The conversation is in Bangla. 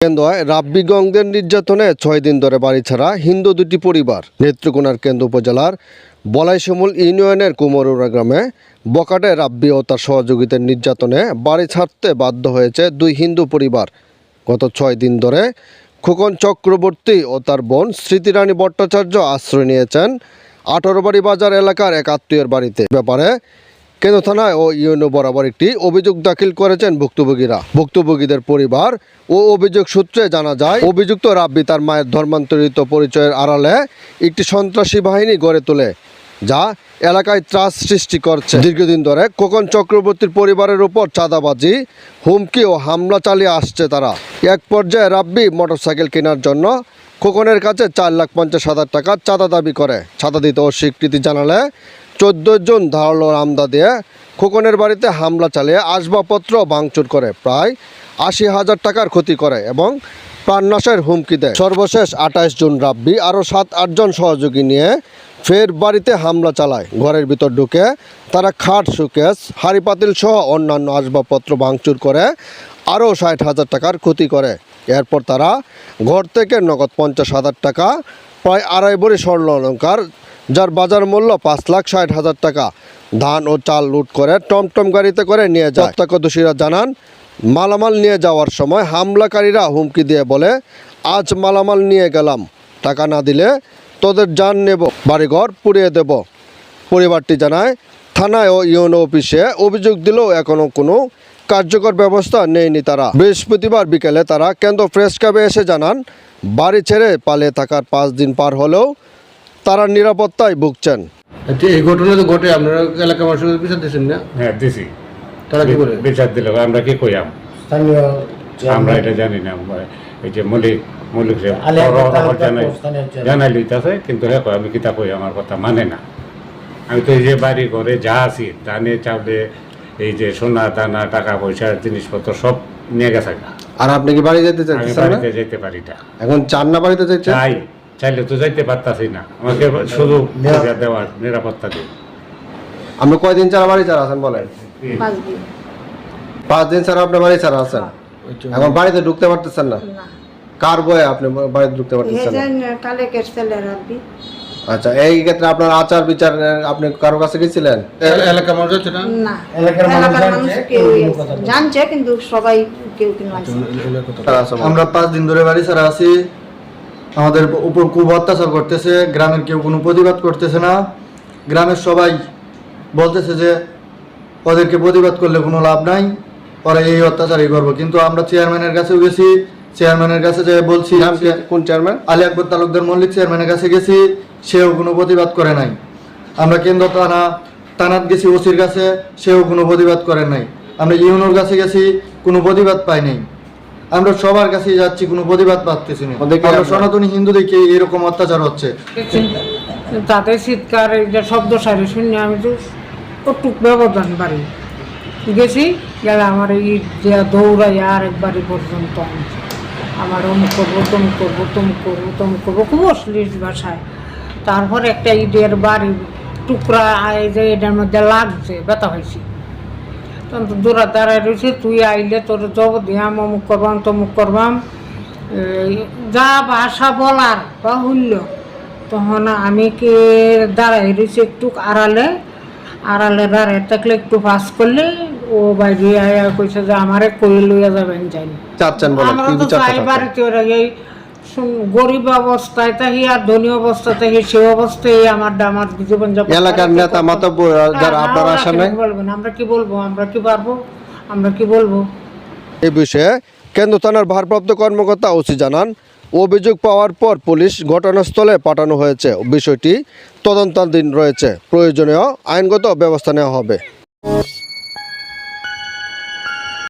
কেন্দ্রায় রাব্বিগঞ্জের নির্যাতনে ছয় দিন ধরে বাড়ি ছাড়া হিন্দু দুটি পরিবার। নেত্রকোনার কেন্দ্র উপজেলার বলাইশমুল ইউনিয়নের কুমরুরা গ্রামে বকাটে রাব্বি ও তার সহযোগীদের নির্যাতনে বাড়ি ছাড়তে বাধ্য হয়েছে দুই হিন্দু পরিবার। গত ছয় দিন ধরে খোকন চক্রবর্তী ও তার বোন স্মৃতিরানী ভট্টাচার্য আশ্রয় নিয়েছেন আঠারোবাড়ি বাজার এলাকার এক আত্মীয়ের বাড়িতে। ব্যাপারে কেন্দ্র থানায় ও ইউএনও বরাবর একটি অভিযোগ দাখিল করেছেন ভুক্তভোগীরা। ভুক্তভোগীদের পরিবার ও অভিযোগ সূত্রে জানা যায়, অভিযুক্ত রাব্বি তার মায়ের ধর্মান্তরিত পরিচয়ের আড়ালে একটি সন্ত্রাসী বাহিনী গড়ে তোলে, যা এলাকায় ত্রাস সৃষ্টি করছে। দীর্ঘদিন ধরে কোকন চক্রবর্তীর পরিবারের উপর চাঁদাবাজি, হুমকি ও হামলা চালিয়ে আসছে তারা। এক পর্যায়ে রাব্বি মোটরসাইকেল কেনার জন্য খোকনের কাছে চার লাখ পঞ্চাশ হাজার টাকা চাঁদা দাবি করে। চাঁদা দিতে অস্বীকৃতি জানালে চোদ্দ জন ধারালো আমদা দিয়ে খোকনের বাড়িতে হামলা চালিয়ে আসবাবপত্র ভাঙচুর করে। প্রায় আশি হাজার টাকার ক্ষতি করে এবং প্রাণনাশের হুমকি দেয়। সর্বশেষ আঠাশ জন রাব্বি আরও সাত আটজন সহযোগী নিয়ে ফের বাড়িতে হামলা চালায়। ঘরের ভিতর ঢুকে তারা খাট সুকেস হাড়ি পাতিল সহ অন্যান্য আসবাবপত্র ভাঙচুর করে আরও ষাট হাজার টাকার ক্ষতি করে। এরপর তারা ঘর থেকে নগদ পঞ্চাশ হাজার টাকা, প্রায় আড়াই ভরি স্বর্ণ অলঙ্কার যার বাজার মূল্য পাঁচ লাখ ষাট হাজার টাকা। ধান ও চাল লুট করে টমটম গাড়িতে করে নিয়ে যায়। প্রত্যক্ষদর্শীরা জানান, মালামাল নিয়ে যাওয়ার সময় হামলাকারীরা হুমকি দিয়ে বলে, আজ মালামাল নিয়ে গেলাম। টাকা না দিলে তোদের যান নেব, বাড়িঘর পুড়িয়ে দেব। পরিবারটি জানায়, থানায় ও ইউনো অফিসে অভিযোগ দিলেও এখনও কোনো কার্যকর ব্যবস্থা নেয়নি তারা। বৃহস্পতিবার বিকেলে তারা কেন্দ্র প্রেস ক্লাবে এসে জানান, বাড়ি ছেড়ে পালিয়ে থাকার পাঁচ দিন পার হলেও তারা নিরাপত্তায় ভুগছেন। আচ্ছা এই ঘটনা তো ঘটে আপনারা এলাকার মানুষের বিচার দিচ্ছেন না? হ্যাঁ দিছি। তারা কি করে বিচার দিল আমরা কি কইয়াম স্থানীয় আমরা এটা জানি না এই যে মলিক মলিক জানাই লইতাছে কিন্তু হ্যাঁ কয় আমি কিতা কই আমার কথা মানে না। আমি তো এই যে বাড়ি ঘরে যা আছি ধানে চাউলে এই যে সোনা দানা টাকা পয়সা জিনিসপত্র সব নিয়ে গেছে। আর আপনি কি বাড়ি যেতে না? বাড়িতে যেতে পারি না। এখন চান না বাড়িতে চাইছেন চাই। চাইলে তো যাইতে পারতাছি না। আমাকে শুধু দেওয়ার নিরাপত্তা দিই আপনি কয়দিন ছাড়া বাড়ি ছাড়া আছেন বলেন? পাঁচ দিন। ছাড়া আপনি বাড়ি ছাড়া আছেন? এখন বাড়িতে ঢুকতে পারতেছেন না? কার বয়ে আপনি বাড়িতে ঢুকতে পারতেছেন না? আচ্ছা এই ক্ষেত্রে আপনার আচার বিচার আপনি কারও কাছে গেছিলেন? মানুষ আছে না? না। এলাকার মানুষ জানছে, কিন্তু সবাই কেউ কিন্তু। আমরা পাঁচ দিন ধরে বাড়ি ছাড়া আছি। আমাদের উপর খুব অত্যাচার করতেছে গ্রামের কেউ কোনো প্রতিবাদ করতেছে না। গ্রামের সবাই বলতেছে যে ওদেরকে প্রতিবাদ করলে কোনো লাভ নাই ওরা এই অত্যাচারই করব। কিন্তু আমরা চেয়ারম্যানের কাছেও গেছি চেয়ারম্যানের কাছে যে বলছি কোন চেয়ারম্যান? আলী আকবর তালুকদার মল্লিক চেয়ারম্যানের কাছে গেছি সেও কোনো প্রতিবাদ করে নাই। আমরা কেন্দ্র থানা থানাত গেছি ওসির কাছে সেও কোনো প্রতিবাদ করে নাই। আমরা ইউনোর কাছে গেছি কোনো প্রতিবাদ পাই নাই। আমরা সবার কাছে যাচ্ছি কোনো প্রতিবাদ পাচ্ছি না। আমরা সনাতনী হিন্দুদেরকে এরকম অত্যাচার হচ্ছে? তাতে চিৎকার এই যে শব্দ সারি শুনে আমি তো কটুক ব্যবধান বাড়ি। গেছি গেলে আমার ইট দিয়া দৌড়াই আর একবারই পর্যন্ত। আমার অমুক করব তমুক করব তমুক করব তমুক করব খুব অশ্লীল ভাষায়। তারপর একটা ইটের বাড়ি টুকরা আয় যে এটার মধ্যে লাগছে ব্যথা হয়েছে। দূরা দাঁড়ায় রয়েছে তুই আইলে তোর জব দিয়াম অমুক করবাম তমুক করবাম যা ভাষা বলার বাহুল্য তখন আমি কি দাঁড়াই রয়েছি একটু আড়ালে আড়ালে দাঁড়ায় থাকলে একটু পাস করলে ও বাইরে আয়া কইছে যে আমারে কই লইয়া যাবেন যাই চাচ্ছেন বলেন আমরা কি তো চাই? বাড়িতে ওরা এই গরিব অবস্থায় তাহি আর ধনী অবস্থা তাহি সে অবস্থায় আমার আমার জীবন যাপন এলাকার নেতা মাতব্বর যারা হ্যাঁ, আপনার কি নাই? বলবেন আমরা কি বলব? আমরা কি পারব? আমরা কি বলব? এই বিষয়ে কেন্দ্র থানার ভারপ্রাপ্ত কর্মকর্তা ওসি জানান অভিযোগ পাওয়ার পর পুলিশ ঘটনাস্থলে পাঠানো হয়েছে। বিষয়টি তদন্তাধীন রয়েছে। প্রয়োজনীয় আইনগত ব্যবস্থা নেওয়া হবে।